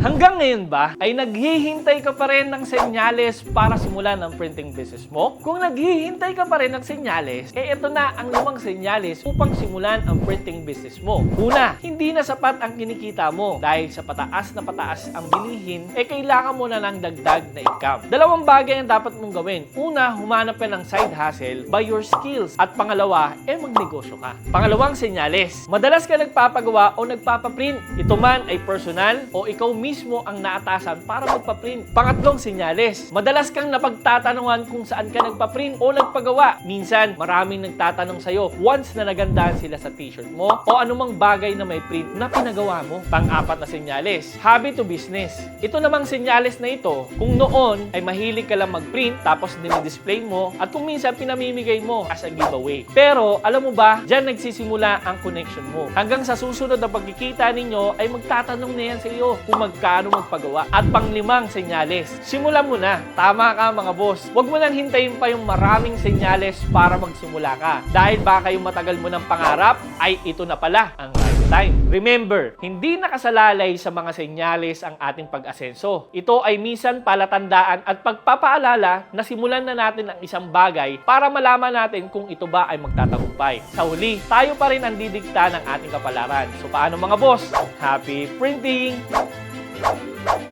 Hanggang ngayon ba ay naghihintay ka pa rin ng senyales para simulan ang printing business mo? Kung naghihintay ka pa rin ng senyales, eh ito na ang limang senyales upang simulan ang printing business mo. Una, hindi na sapat ang kinikita mo dahil sa pataas na pataas ang bilihin, eh kailangan mo na ng dagdag na income. Dalawang bagay ang dapat mong gawin. Una, humanap ka ng side hustle by your skills. At pangalawa, eh magnegosyo ka. Pangalawang senyales, madalas ka nagpapagawa o nagpapaprint. Ito man ay personal o ikaw mismo ang naatasan para magpaprint. Pangatlong senyales, madalas kang napagtatanungan kung saan ka nagpaprint o nagpagawa. Minsan, maraming nagtatanong sa'yo once na nagandahan sila sa t-shirt mo o anumang bagay na may print na pinagawa mo. Pang-apat na senyales, hobby to business. Ito namang senyales na ito, kung noon ay mahilig ka lang mag-print tapos dinidisplay mo at kung minsan pinamimigay mo as a giveaway. Pero alam mo ba, dyan nagsisimula ang connection mo. Hanggang sa susunod na pagkikita ninyo ay magtatanong na yan sa iyo kung magkano magpagawa. At panglimang senyales, simulan mo na. Tama ka mga boss. Huwag mo nang hintayin pa yung maraming senyales para magsimula ka. Dahil baka yung matagal mo ng pangarap ay ito na pala ang time. Remember, hindi nakasalalay sa mga senyales ang ating pag-asenso. Ito ay minsan palatandaan at pagpapaalala na simulan na natin ang isang bagay para malaman natin kung ito ba ay magtatagumpay. Sa huli, tayo pa rin ang didikta ng ating kapalaran. So paano mga boss? Happy printing!